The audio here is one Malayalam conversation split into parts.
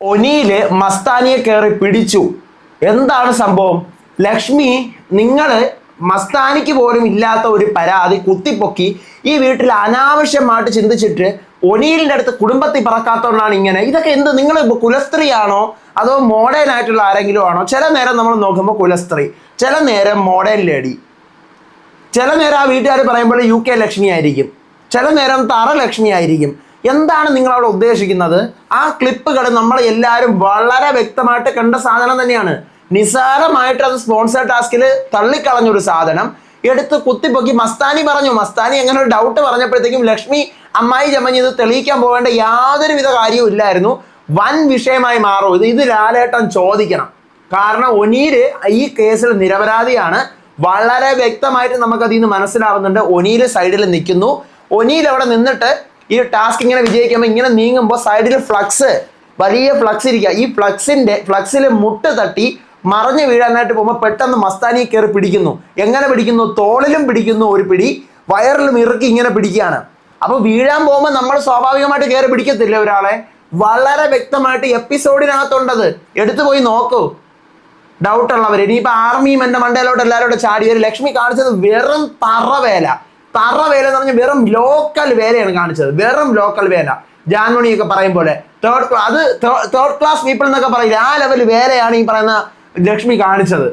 ഒനിയിൽ മസ്താനിയെ കയറി പിടിച്ചു. എന്താണ് സംഭവം? ലക്ഷ്മി നിങ്ങൾ മസ്താനിക്ക് പോലും ഇല്ലാത്ത ഒരു പരാതി കുത്തിപ്പൊക്കി ഈ വീട്ടിൽ അനാവശ്യമായിട്ട് ചിന്തിച്ചിട്ട് ഒനിയിലിന്റെ അടുത്ത് കുടുംബത്തിൽ പറക്കാത്തതുകൊണ്ടാണ് ഇങ്ങനെ. ഇതൊക്കെ എന്ത് നിങ്ങൾ കുലസ്ത്രീയാണോ? അതോ മോഡേൺ ആയിട്ടുള്ള ആരെങ്കിലും ആണോ? ചില നേരം നമ്മൾ നോക്കുമ്പോൾ കുലസ്ത്രീ ചില നേരം മോഡേൺ ലേഡി ചില നേരം ആ വീട്ടുകാർ പറയുമ്പോൾ യു കെ ലക്ഷ്മി ആയിരിക്കും. ചില നേരം തറ ലക്ഷ്മി ആയിരിക്കും. എന്താണ് നിങ്ങൾ അവിടെ ഉദ്ദേശിക്കുന്നത്? ആ ക്ലിപ്പുകൾ നമ്മൾ എല്ലാവരും വളരെ വ്യക്തമായിട്ട് കണ്ട സാധനം തന്നെയാണ്. നിസാരമായിട്ട് അത് സ്പോൺസർ ടാസ്കിൽ തള്ളിക്കളഞ്ഞ ഒരു സാധനം. എടുത്ത് കുത്തിപ്പൊക്കി മസ്താനി പറഞ്ഞു. മസ്താനി അങ്ങനെ ഒരു ഡൗട്ട് പറഞ്ഞപ്പോഴത്തേക്കും ലക്ഷ്മി അമ്മായി ചമ്മഞ്ഞ് ഇത് തെളിയിക്കാൻ പോകേണ്ട യാതൊരുവിധ കാര്യവും ഇല്ലായിരുന്നു. വൻ വിഷയമായി മാറും. ഇത് ഇത് ലാലേട്ടൻ ചോദിക്കണം. കാരണം ഒനീര് ഈ കേസിൽ നിരപരാധിയാണ്. വളരെ വ്യക്തമായിട്ട് നമുക്കതിൽ നിന്ന് മനസ്സിലാവുന്നുണ്ട് ഒനീൽ സൈഡിൽ നിൽക്കുന്നു. ഒനീൽ അവിടെ നിന്നിട്ട് ഈ ടാസ്ക് ഇങ്ങനെ വിജയിക്കുമ്പോൾ ഇങ്ങനെ നീങ്ങുമ്പോൾ സൈഡിൽ ഫ്ലക്സ് വലിയ ഫ്ലക്സ് ഇരിക്കുക ഈ ഫ്ലക്സിന്റെ ഫ്ലക്സിൽ മുട്ട് തട്ടി മറഞ്ഞു വീഴാനായിട്ട് പോകുമ്പോൾ പെട്ടെന്ന് മസ്താനി കയറി പിടിക്കുന്നു. എങ്ങനെ പിടിക്കുന്നു? തോളിലും പിടിക്കുന്നു ഒരു പിടി വയറിലും ഇറുക്കി ഇങ്ങനെ പിടിക്കുകയാണ്. അപ്പോൾ വീഴാൻ പോകുമ്പോൾ നമ്മൾ സ്വാഭാവികമായിട്ട് കയറി പിടിക്കത്തില്ല ഒരാളെ? വളരെ വ്യക്തമായിട്ട് എപ്പിസോഡിനകത്തുണ്ടത്. എടുത്തു പോയി നോക്കൂ. ഡൗട്ട് ഉള്ളവർ ഇനിയിപ്പോ ആർമിയും എന്റെ മണ്ടയിലോട്ട് എല്ലാവരോടും ചാടി വരും. ലക്ഷ്മി കാണിച്ചത് വെറും തറ വേല തറ വേല എന്ന് പറഞ്ഞാൽ വെറും ലോക്കൽ വേലയാണ് കാണിച്ചത്. വെറും ലോക്കൽ വേല. ജാൻമണിയൊക്കെ പറയും പോലെ. തേർഡ് അത് തേർഡ് ക്ലാസ് പീപ്പിൾ എന്നൊക്കെ പറയില്ല ആ ലെവൽ വേലയാണ് ഈ പറയുന്ന ലക്ഷ്മി കാണിച്ചത്.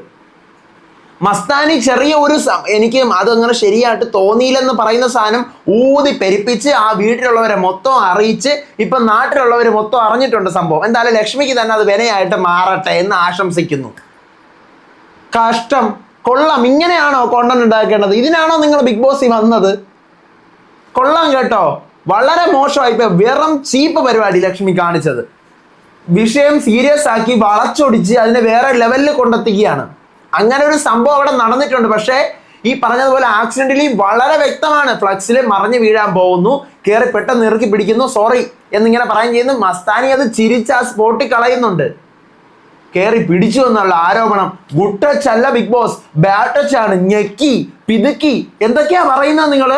മസ്താനി ചെറിയ ഒരു എനിക്ക് എനിക്ക് അതങ്ങനെ ശരിയായിട്ട് തോന്നിയില്ലെന്ന് പറയുന്ന സാധനം ഊതി പെരുപ്പിച്ച് ആ വീട്ടിലുള്ളവരെ മൊത്തം അറിയിച്ച് ഇപ്പൊ നാട്ടിലുള്ളവരെ മൊത്തം അറിഞ്ഞിട്ടുണ്ട് സംഭവം. എന്തായാലും ലക്ഷ്മിക്ക് തന്നെ അത് വിനയായിട്ട് മാറട്ടെ എന്ന് ആശംസിക്കുന്നു. കഷ്ടം. കൊള്ളാം. ഇങ്ങനെയാണോ കോണ്ടന്റ് ഉണ്ടാക്കേണ്ടത്? ഇതിനാണോ നിങ്ങൾ ബിഗ് ബോസിൽ വന്നത്? കൊള്ളാം കേട്ടോ. വളരെ മോശമായി വെറും ചീപ്പ് പരിപാടി ലക്ഷ്മി കാണിച്ചത്. വിഷയം സീരിയസ് ആക്കി വളച്ചൊടിച്ച് അതിനെ വേറെ ലെവലിൽ കൊണ്ടെത്തിക്കുകയാണ്. അങ്ങനെ ഒരു സംഭവം അവിടെ നടന്നിട്ടുണ്ട്. പക്ഷേ ഈ പറഞ്ഞതുപോലെ ആക്സിഡന്റലി വളരെ വ്യക്തമാണ്. ഫ്ലക്സിൽ മറിഞ്ഞു വീഴാൻ പോകുന്നു. കയറി പെട്ടെന്ന് ഇറുക്കി പിടിക്കുന്നു. സോറി എന്നിങ്ങനെ പറയുകയും ചെയ്യുന്നു. മസ്താനി അത് ചിരിച്ച് ആ സ്പോട്ടിൽ കളയുന്നുണ്ട്. കയറി പിടിച്ചു എന്നുള്ള ആരോപണം. ഗുഡ് ടച്ച് അല്ല ബിഗ് ബോസ്. ബാഡ് ടച്ച് ആണ് ഞെക്കി പിതുക്കി. എന്തൊക്കെയാ പറയുന്നത് നിങ്ങൾ?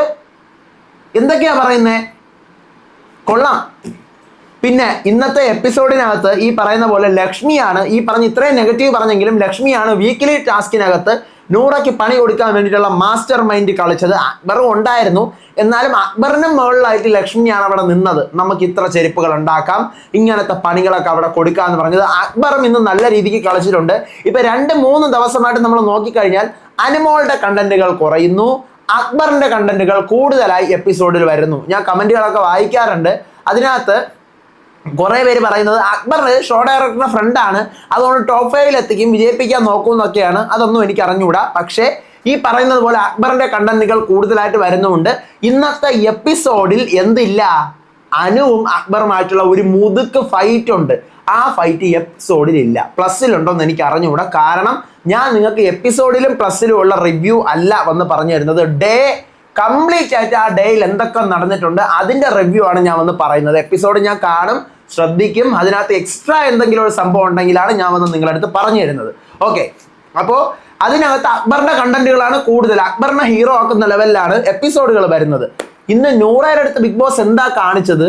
എന്തൊക്കെയാ പറയുന്നേ? കൊള്ളാം. പിന്നെ ഇന്നത്തെ എപ്പിസോഡിനകത്ത് ഈ പറയുന്ന പോലെ ലക്ഷ്മിയാണ് ഈ പറഞ്ഞ ഇത്രയും നെഗറ്റീവ് പറഞ്ഞെങ്കിലും ലക്ഷ്മിയാണ് വീക്കിലി ടാസ്കിനകത്ത് നൂറയ്ക്ക് പണി കൊടുക്കാൻ വേണ്ടിയിട്ടുള്ള മാസ്റ്റർ മൈൻഡ് കളിച്ചത് അക്ബറും ഉണ്ടായിരുന്നു. എന്നാലും അക്ബറിനും മുകളിലായിട്ട് ലക്ഷ്മിയാണ് അവിടെ നിന്നത്. നമുക്ക് ഇത്ര ചെരുപ്പുകൾ ഉണ്ടാക്കാം. ഇങ്ങനത്തെ പണികളൊക്കെ അവിടെ കൊടുക്കാന്ന് പറഞ്ഞത് അക്ബറും ഇന്ന് നല്ല രീതിക്ക് കളിച്ചിട്ടുണ്ട്. ഇപ്പൊ രണ്ട് മൂന്ന് ദിവസമായിട്ട് നമ്മൾ നോക്കിക്കഴിഞ്ഞാൽ അനുമോളുടെ കണ്ടന്റുകൾ കുറയുന്നു. അക്ബറിന്റെ കണ്ടന്റുകൾ കൂടുതലായി എപ്പിസോഡിൽ വരുന്നു. ഞാൻ കമന്റുകളൊക്കെ വായിക്കാറുണ്ട്. അതിനകത്ത് കുറെ പേര് പറയുന്നത് അക്ബർ ഷോ ഡയറക്ടറിന്റെ ഫ്രണ്ട് ആണ് അതുകൊണ്ട് ടോപ്പ് ഫൈവിൽ എത്തിക്കും വിജയിപ്പിക്കാൻ നോക്കും എന്നൊക്കെയാണ്. അതൊന്നും എനിക്ക് അറിഞ്ഞുകൂടാ. പക്ഷേ ഈ പറയുന്നത് പോലെ അക്ബറിന്റെ കണ്ടന്റുകൾ കൂടുതലായിട്ട് വരുന്നുണ്ട് ഇന്നത്തെ എപ്പിസോഡിൽ എന്തില്ല? അനുവും അക്ബറുമായിട്ടുള്ള ഒരു മുതുക്ക് ഫൈറ്റ് ഉണ്ട്. ആ ഫൈറ്റ് എപ്പിസോഡിൽ ഇല്ല. പ്ലസ്സിലുണ്ടോ എന്ന് എനിക്ക് അറിഞ്ഞുകൂടാ. കാരണം ഞാൻ നിങ്ങൾക്ക് എപ്പിസോഡിലും പ്ലസ്സിലും ഉള്ള റിവ്യൂ അല്ല വന്ന് പറഞ്ഞു തരുന്നത്. ഡേ കംപ്ലീറ്റ് ആയിട്ട് ആ ഡേയിൽ എന്തൊക്കെ നടന്നിട്ടുണ്ട് അതിന്റെ റിവ്യൂ ആണ് ഞാൻ വന്ന് പറയുന്നത്. എപ്പിസോഡ് ഞാൻ കാണും. ശ്രദ്ധിക്കും. അതിനകത്ത് എക്സ്ട്രാ എന്തെങ്കിലും ഒരു സംഭവം ഉണ്ടെങ്കിലാണ് ഞാൻ വന്ന് നിങ്ങളുടെ അടുത്ത് പറഞ്ഞു തരുന്നത്. ഓക്കെ അപ്പോൾ അതിനകത്ത് അക്ബറിന്റെ കണ്ടന്റുകളാണ് കൂടുതൽ. അക്ബറിനെ ഹീറോ ആക്കുന്ന ലെവലിലാണ് എപ്പിസോഡുകൾ വരുന്നത്. ഇന്ന് നൂറയുടെ അടുത്ത് ബിഗ് ബോസ് എന്താ കാണിച്ചത്?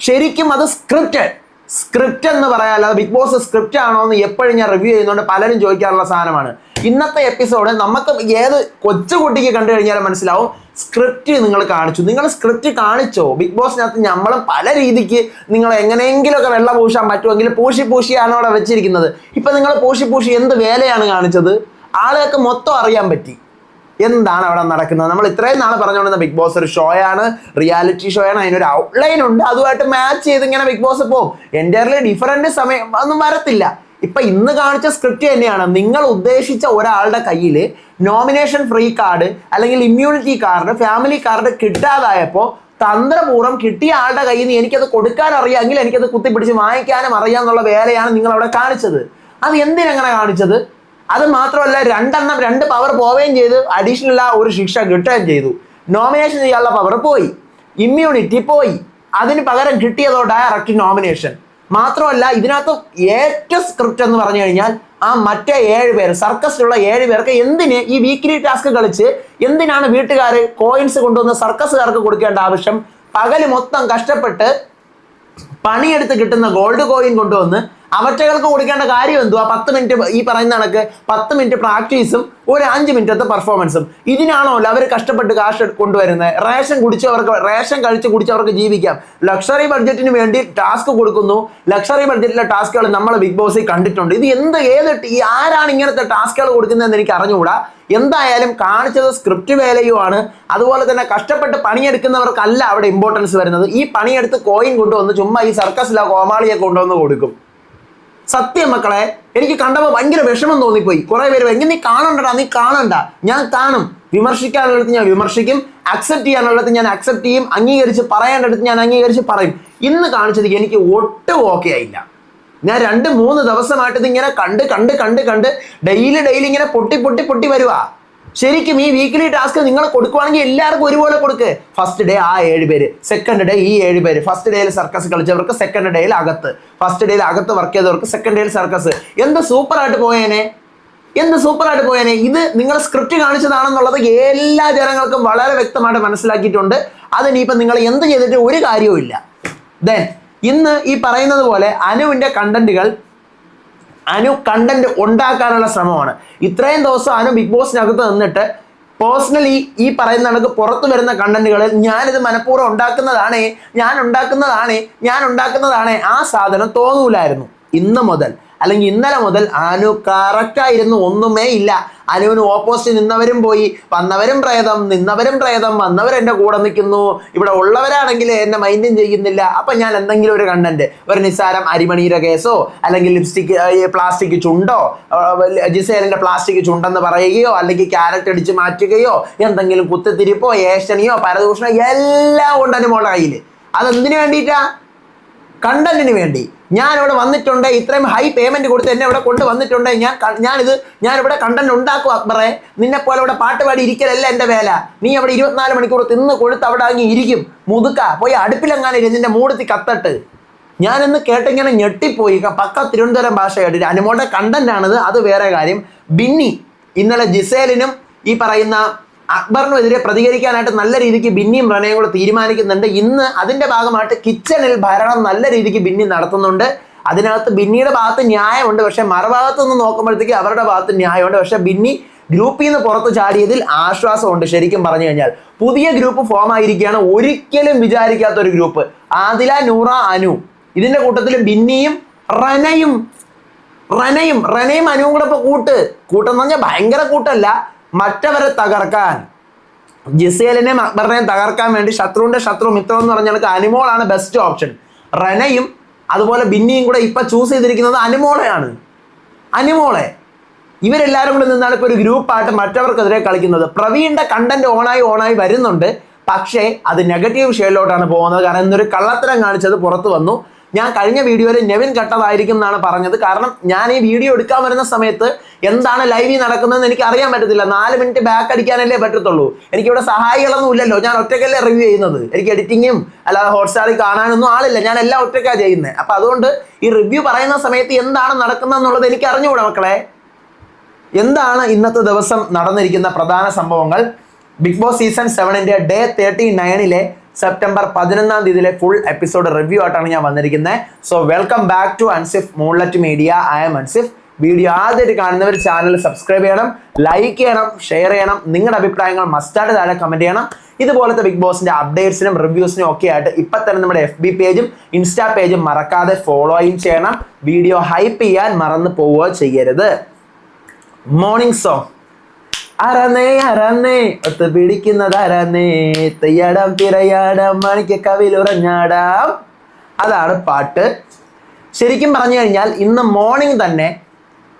ശരിക്കും അത് സ്ക്രിപ്റ്റഡ് സ്ക്രിപ്റ്റ് എന്ന് പറയാൻ ബിഗ് ബോസ് സ്ക്രിപ്റ്റ് ആണോ എന്ന് എപ്പോഴും ഞാൻ റിവ്യൂ ചെയ്യുന്നുണ്ട് പലരും ചോദിക്കാനുള്ള സാധനമാണ്. ഇന്നത്തെ എപ്പിസോഡ് നമുക്ക് ഏത് കൊച്ചുകുട്ടിക്ക് കണ്ടു കഴിഞ്ഞാൽ മനസ്സിലാവും സ്ക്രിപ്റ്റ് നിങ്ങൾ കാണിച്ചു. നിങ്ങൾ സ്ക്രിപ്റ്റ് കാണിച്ചോ? ബിഗ് ബോസിനകത്ത് നമ്മളും പല രീതിക്ക് നിങ്ങൾ എങ്ങനെയെങ്കിലുമൊക്കെ വെള്ളം പൂശാൻ പറ്റുമെങ്കിൽ പൂശി പൂശിയാണ് അവിടെ വെച്ചിരിക്കുന്നത്. ഇപ്പൊ നിങ്ങൾ പൂശി പൂശി എന്ത് വേലയാണ് കാണിച്ചത്? ആളുകൾക്ക് മൊത്തം അറിയാൻ പറ്റി. എന്താണ് അവിടെ നടക്കുന്നത്? നമ്മൾ ഇത്രയും നാൾ പറഞ്ഞുകൊണ്ടിരുന്ന ബിഗ് ബോസ് ഒരു ഷോയാണ് റിയാലിറ്റി ഷോയാണ് അതിനൊരു ഔട്ട്ലൈൻ ഉണ്ട്. അതുമായിട്ട് മാച്ച് ചെയ്ത് ഇങ്ങനെ ബിഗ് ബോസ് പോകും. എന്റെ ഡിഫറന്റ് സമയം ഒന്നും വരത്തില്ല. ഇപ്പൊ ഇന്ന് കാണിച്ച സ്ക്രിപ്റ്റ് തന്നെയാണ്. നിങ്ങൾ ഉദ്ദേശിച്ച ഒരാളുടെ കയ്യിൽ നോമിനേഷൻ ഫ്രീ കാർഡ് അല്ലെങ്കിൽ ഇമ്മ്യൂണിറ്റി കാർഡ് ഫാമിലി കാർഡ് കിട്ടാതായപ്പോൾ തന്ത്രപൂർവം കിട്ടിയ ആളുടെ കയ്യിൽ നിന്ന് എനിക്കത് കൊടുക്കാൻ അറിയാമെങ്കിൽ എനിക്കത് കുത്തിപ്പിടിച്ച് വാങ്ങിക്കാനും അറിയാമെന്നുള്ള വേലയാണ് നിങ്ങൾ അവിടെ കാണിച്ചത്. അത് എന്തിനങ്ങനെ കാണിച്ചത്? അത് മാത്രമല്ല രണ്ടെണ്ണം രണ്ട് പവർ പോവുകയും ചെയ്തു അഡീഷണൽ ആ ഒരു ശിക്ഷ കിട്ടുകയും ചെയ്തു. നോമിനേഷൻ ചെയ്യാനുള്ള പവർ പോയി. ഇമ്മ്യൂണിറ്റി പോയി. അതിന് പകരം കിട്ടിയതോ ഡയറക്റ്റ് നോമിനേഷൻ മാത്രമല്ല ഇതിനകത്ത് ഏറ്റവും സ്ക്രിപ്റ്റ് എന്ന് പറഞ്ഞു കഴിഞ്ഞാൽ ആ മറ്റേ ഏഴ് പേര് സർക്കസിലുള്ള ഏഴ് പേർക്ക് എന്തിന് ഈ വീക്കിലി ടാസ്ക് കളിച്ച് എന്തിനാണ് വീട്ടുകാർ കോയിൻസ് കൊണ്ടുവന്ന് സർക്കസുകാർക്ക് കൊടുക്കേണ്ട ആവശ്യം? പകൽ മൊത്തം കഷ്ടപ്പെട്ട് പണിയെടുത്ത് കിട്ടുന്ന ഗോൾഡ് കോയിൻ കൊണ്ടുവന്ന് അവറ്റകൾക്ക് കൊടുക്കേണ്ട കാര്യം എന്തുവാ? പത്ത് മിനിറ്റ് ഈ പറയുന്ന കണക്ക് പത്ത് മിനിറ്റ് പ്രാക്ടീസും ഒരു അഞ്ച് മിനിറ്റത്തെ പെർഫോമൻസും. ഇതിനാണല്ലോ അവർ കഷ്ടപ്പെട്ട് കാശ് കൊണ്ടുവരുന്നത്? റേഷൻ കുടിച്ചവർക്ക് റേഷൻ കഴിച്ച് കുടിച്ചവർക്ക് ജീവിക്കാം. ലക്ഷറി ബഡ്ജറ്റിന് വേണ്ടി ടാസ്ക് കൊടുക്കുന്നു. ലക്ഷറി ബഡ്ജറ്റിലെ ടാസ്കുകൾ നമ്മൾ ബിഗ് ബോസിൽ കണ്ടിട്ടുണ്ട്. ഇത് എന്ത് ഏത് ആരാണ് ഇങ്ങനത്തെ ടാസ്കുകൾ കൊടുക്കുന്നതെന്ന് എനിക്ക് അറിഞ്ഞുകൂടാ. എന്തായാലും കാണിച്ചത് സ്ക്രിപ്റ്റ് വേലയുമാണ്. അതുപോലെ തന്നെ കഷ്ടപ്പെട്ട് പണിയെടുക്കുന്നവർക്കല്ല അവിടെ ഇമ്പോർട്ടൻസ് വരുന്നത്. ഈ പണിയെടുത്ത് കോയിൻ കൊണ്ടുവന്ന് ചുമ്മാ ഈ സർക്കസിലോ കോമാളിയെ കൊണ്ടുവന്ന് കൊടുക്കും. സത്യം മക്കളെ എനിക്ക് കണ്ടപ്പോൾ ഭയങ്കര വിഷമം തോന്നിപ്പോയി. കുറെ പേര് എങ്ങനെ നീ കാണണ്ടടാ നീ കാണണ്ട. ഞാൻ കാണും. വിമർശിക്കാനുള്ളത് ഞാൻ വിമർശിക്കും. അക്സെപ്റ്റ് ചെയ്യാനുള്ളത് ഞാൻ അക്സെപ്റ്റ് ചെയ്യും. അംഗീകരിച്ച് പറയേണ്ടടുത്ത് ഞാൻ അംഗീകരിച്ച് പറയും. ഇന്ന് കാണിച്ചത് എനിക്ക് ഒട്ടും ഓക്കെ ആയില്ല. ഞാൻ രണ്ട് മൂന്ന് ദിവസമായിട്ട് ഇങ്ങനെ കണ്ട് കണ്ട് കണ്ട് കണ്ട് ഡെയിലി ഡെയിലി ഇങ്ങനെ പൊട്ടി പൊട്ടി പൊട്ടി വരുവാ. ശരിക്കും ഈ വീക്ക്ലി ടാസ്ക് നിങ്ങൾ കൊടുക്കുവാണെങ്കിൽ എല്ലാവർക്കും ഒരുപോലെ കൊടുക്ക്. ഫസ്റ്റ് ഡേ ആ ഏഴ് പേര്. സെക്കൻഡ് ഡേ ഈ ഏഴ് പേര്. ഫസ്റ്റ് ഡേയിൽ സർക്കസ് കളിച്ചവർക്ക് സെക്കൻഡ് ഡേയിൽ അകത്ത്. ഫസ്റ്റ് ഡേയിൽ അകത്ത് വർക്ക് ചെയ്തവർക്ക് സെക്കൻഡ് ഡേയിൽ സർക്കസ് എന്ത് സൂപ്പറായിട്ട് പോയേനെ? എന്ത് സൂപ്പറായിട്ട് പോയേനെ? ഇത് നിങ്ങൾ സ്ക്രിപ്റ്റ് കാണിച്ചതാണെന്നുള്ളത് എല്ലാ ജനങ്ങൾക്കും വളരെ വ്യക്തമായിട്ട് മനസ്സിലാക്കിയിട്ടുണ്ട്. അതിനിപ്പം നിങ്ങൾ എന്ത് ചെയ്തിട്ട് ഒരു കാര്യവും ഇല്ല ദെൻ ഇന്ന് ഈ പറയുന്നത് പോലെ അനുവിന്റെ കണ്ടന്റുകൾ അനു കണ്ടന്റ് ഉണ്ടാക്കാനുള്ള ശ്രമമാണ്. ഇത്രയും ദിവസം അനു ബിഗ് ബോസിനകത്ത് നിന്നിട്ട് പേഴ്സണലി ഈ പറയുന്ന കണക്ക് പുറത്തു വരുന്ന കണ്ടന്റുകളിൽ ഞാനിത് മനഃപൂർവം ഉണ്ടാക്കുന്നതാണേ ഞാൻ ഉണ്ടാക്കുന്നതാണേ ഞാൻ ഉണ്ടാക്കുന്നതാണേ ആ സാധനം തോന്നൂലായിരുന്നു. ഇന്ന് മുതൽ അല്ലെങ്കിൽ ഇന്നലെ മുതൽ അനു കറക്റ്റായിരുന്നു ഒന്നുമേ ഇല്ല. അനുവിന് ഓപ്പോസിറ്റ് നിന്നവരും പോയി. വന്നവരും പ്രേതം നിന്നവരും പ്രേതം വന്നവരെന്റെ കൂടെ നിൽക്കുന്നു. ഇവിടെ ഉള്ളവരാണെങ്കിൽ എന്നെ മൈൻഡും ചെയ്യുന്നില്ല. അപ്പം ഞാൻ എന്തെങ്കിലും ഒരു കണ്ടന്റ് ഒരു നിസ്സാരം അരിമണിയുടെ കേസോ അല്ലെങ്കിൽ ലിപ്സ്റ്റിക് പ്ലാസ്റ്റിക് ചുണ്ടോ ജിസേലിന്റെ പ്ലാസ്റ്റിക് ചുണ്ടെന്ന് പറയുകയോ അല്ലെങ്കിൽ ക്യാരറ്റ് അടിച്ച് മാറ്റുകയോ എന്തെങ്കിലും കുത്തിത്തിരിപ്പോ ഏഷണിയോ പരദൂഷണോ എല്ലാം ഉണ്ട് അനുമോളുടെ കയ്യിൽ അതെന്തിനു വേണ്ടിയിട്ടാ? കണ്ടന്റിന് വേണ്ടി. ഞാൻ ഇവിടെ വന്നിട്ടുണ്ട് ഇത്രയും ഹൈ പേയ്മെന്റ് കൊടുത്ത് എന്നെ ഇവിടെ കൊണ്ട് വന്നിട്ടുണ്ട് ഞാൻ ഞാനിത് ഞാൻ ഇവിടെ കണ്ടന്റ് ഉണ്ടാക്കും അക്ബറെ. നിന്നെ പോലെ ഇവിടെ പാട്ട് പാടി ഇരിക്കലല്ല എന്റെ വേല. നീ അവിടെ ഇരുപത്തിനാല് മണിക്കൂർ തിന്ന് കൊടുത്ത് അവിടെ അങ്ങ് ഇരിക്കും. മുതുക്ക പോയി അടുപ്പിലെങ്ങാനും ഇതിന്റെ മൂടത്തി കത്തട്ട്. ഞാനിന്ന് കേട്ടിങ്ങനെ ഞെട്ടിപ്പോയി. പക്ക തിരുവനന്തപുരം ഭാഷ കേട്ടിട്ട്. അനുമോളുടെ കണ്ടന്റ് ആണിത് അത് വേറെ കാര്യം. ബിന്നി ഇന്നലെ ജിസേലിനും ഈ പറയുന്ന അക്ബറിനുമെതിരെ പ്രതികരിക്കാനായിട്ട് നല്ല രീതിക്ക് ബിന്നിയും റനയും കൂടെ തീരുമാനിക്കുന്നുണ്ട്. ഇന്ന് അതിന്റെ ഭാഗമായിട്ട് കിച്ചണിൽ ഭരണം നല്ല രീതിക്ക് ബിന്നി നടത്തുന്നുണ്ട്. അതിനകത്ത് ബിന്നിയുടെ ഭാഗത്ത് ന്യായമുണ്ട്. പക്ഷെ മറുഭാഗത്ത് നിന്ന് നോക്കുമ്പോഴത്തേക്ക് അവരുടെ ഭാഗത്ത് ന്യായമുണ്ട്. പക്ഷെ ബിന്നി ഗ്രൂപ്പിൽ നിന്ന് പുറത്ത് ചാടിയതിൽ ആശ്വാസമുണ്ട് ശരിക്കും പറഞ്ഞു കഴിഞ്ഞാൽ. പുതിയ ഗ്രൂപ്പ് ഫോം ആയിരിക്കുകയാണ്. ഒരിക്കലും വിചാരിക്കാത്ത ഒരു ഗ്രൂപ്പ്. ആദില നൂറ അനു. ഇതിന്റെ കൂട്ടത്തിൽ ബിന്നിയും റനയും റനയും റനയും അനുവും കൂടെ ഇപ്പൊ കൂട്ട്. കൂട്ടെന്ന് പറഞ്ഞാൽ ഭയങ്കര കൂട്ടല്ല. മറ്റവരെ തകർക്കാൻ. ജിസേലിനെയും അക്ബറിനെയും തകർക്കാൻ വേണ്ടി ശത്രുവിന്റെ ശത്രു മിത്രം എന്ന് പറഞ്ഞ പറഞ്ഞാൽ അനിമോളാണ് ബെസ്റ്റ് ഓപ്ഷൻ റനയും അതുപോലെ ബിന്നിയും കൂടെ ഇപ്പൊ ചൂസ് ചെയ്തിരിക്കുന്നത് അനിമോളയാണ്. അനിമോളെ. ഇവരെല്ലാവരും കൂടെ നിന്നാണ് ഇപ്പോൾ ഒരു ഗ്രൂപ്പായിട്ട് മറ്റവർക്കെതിരെ കളിക്കുന്നത്. പ്രവീണിന്റെ കണ്ടന്റ് ഓണായി ഓണായി വരുന്നുണ്ട്. പക്ഷേ അത് നെഗറ്റീവ് ഷെയ്ഡിലോട്ടാണ് പോകുന്നത്. കാരണം ഇന്നൊരു കള്ളത്തരം കാണിച്ചത് പുറത്തു വന്നു. ഞാൻ കഴിഞ്ഞ വീഡിയോയിൽ നെവിൻ കട്ടതായിരിക്കും എന്നാണ് പറഞ്ഞത്. കാരണം ഞാൻ ഈ വീഡിയോ എടുക്കാൻ വരുന്ന സമയത്ത് എന്താണ് ലൈവിൽ നടക്കുന്നതെന്ന് എനിക്ക് അറിയാൻ പറ്റത്തില്ല. നാല് മിനിറ്റ് ബാക്ക് അടിക്കാനല്ലേ പറ്റത്തുള്ളൂ. എനിക്കിവിടെ സഹായികളൊന്നും ഇല്ലല്ലോ. ഞാൻ ഒറ്റയ്ക്കല്ലേ റിവ്യൂ ചെയ്യുന്നത്. എനിക്ക് എഡിറ്റിങ്ങും അല്ലാതെ ഹോട്ട്സ്റ്റാറിൽ കാണാനൊന്നും ആളില്ല. ഞാൻ എല്ലാം ഒറ്റയ്ക്കാണ് ചെയ്യുന്നത് അപ്പം അതുകൊണ്ട് ഈ റിവ്യൂ പറയുന്ന സമയത്ത് എന്താണ് നടക്കുന്നതെന്നുള്ളത് എനിക്ക് അറിഞ്ഞുകൂടാ മക്കളെ? എന്താണ് ഇന്നത്തെ ദിവസം നടന്നിരിക്കുന്ന പ്രധാന സംഭവങ്ങൾ? ബിഗ് ബോസ് സീസൺ സെവനിന്റെ ഡേ തേർട്ടി നയനിലെ സെപ്റ്റംബർ പതിനൊന്നാം തീയതിയിലെ ഫുൾ എപ്പിസോഡ് റിവ്യൂ ആയിട്ടാണ് ഞാൻ വന്നിരിക്കുന്നത് so welcome back to Ansif moonlight media I am Ansif video ആദ്യമായിട്ട് കാണുന്നവർ ചാനൽ സബ്സ്ക്രൈബ് ചെയ്യണം ലൈക്ക് ചെയ്യണം ഷെയർ ചെയ്യണം. നിങ്ങളുടെ അഭിപ്രായങ്ങൾ മസ്റ്റായിട്ട് താഴെ കമന്റ് ചെയ്യണം. ഇതുപോലത്തെ ബിഗ് ബോസിന്റെ അപ്ഡേറ്റ്സിനും റിവ്യൂസിനും ഒക്കെ ആയിട്ട് ഇപ്പം തന്നെ നമ്മുടെ എഫ് ബി പേജും ഇൻസ്റ്റാ പേജും മറക്കാതെ ഫോളോയും ചെയ്യണം. വീഡിയോ ഹൈപ്പ് ചെയ്യാൻ മറന്നു പോവുകയോ ചെയ്യരുത്. മോർണിംഗ് സോങ് അറന്നേ അറന്നേ ഒത്ത് പിടിക്കുന്നത് അറന്നേ തെയ്യാടാം തിരയാടാം മണിക്ക് കവിലുറഞ്ഞാടാം അതാണ് പാട്ട്. ശരിക്കും പറഞ്ഞു കഴിഞ്ഞാൽ ഇന്ന് മോർണിംഗ് തന്നെ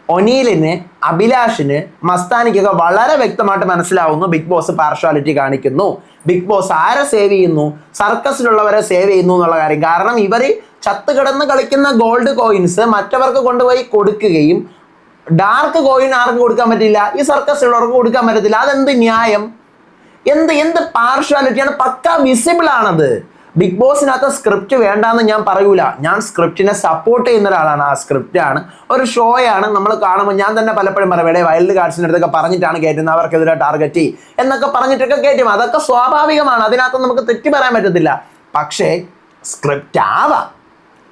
ഒനീലിന് അഭിലാഷിന് മസ്താനിക്കൊക്കെ വളരെ വ്യക്തമായിട്ട് മനസ്സിലാവുന്നു. ബിഗ് ബോസ് പാർഷ്വാലിറ്റി കാണിക്കുന്നു. ബിഗ് ബോസ് ആരെ സേവ് ചെയ്യുന്നു? സർക്കസിലുള്ളവരെ സേവ് ചെയ്യുന്നു എന്നുള്ള കാര്യം. കാരണം ഇവർ ചത്തുകിടന്ന് കളിക്കുന്ന ഗോൾഡ് കോയിൻസ് മറ്റവർക്ക് കൊണ്ടുപോയി കൊടുക്കുകയും ഡാർക്ക് കോയിൻ ആർക്കും കൊടുക്കാൻ പറ്റില്ല. ഈ സർക്കസ് ഉള്ളവർക്ക് കൊടുക്കാൻ പറ്റത്തില്ല. അതെന്ത് ന്യായം? എന്ത് എന്ത് പാർഷ്വാലിറ്റിയാണ് പക്ക വിസിബിൾ ആണത്. ബിഗ് ബോസിനകത്ത് സ്ക്രിപ്റ്റ് വേണ്ടാന്ന് ഞാൻ പറയൂല. ഞാൻ സ്ക്രിപ്റ്റിനെ സപ്പോർട്ട് ചെയ്യുന്ന ഒരാളാണ്. ആ സ്ക്രിപ്റ്റ് ആണ്. ഒരു ഷോയാണ് നമ്മൾ കാണുമ്പോൾ ഞാൻ തന്നെ പലപ്പോഴും പറയും ഇവിടെ വൈൽഡ് കാർഡ്സിന്റെ അടുത്തൊക്കെ പറഞ്ഞിട്ടാണ് കയറ്റുന്നത് അവർക്കെതിരെ ടാർഗറ്റ് എന്നൊക്കെ പറഞ്ഞിട്ടൊക്കെ കയറ്റും അതൊക്കെ സ്വാഭാവികമാണ്. അതിനകത്ത് നമുക്ക് തെറ്റി പറയാൻ പറ്റത്തില്ല. പക്ഷേ സ്ക്രിപ്റ്റ് ആവാം.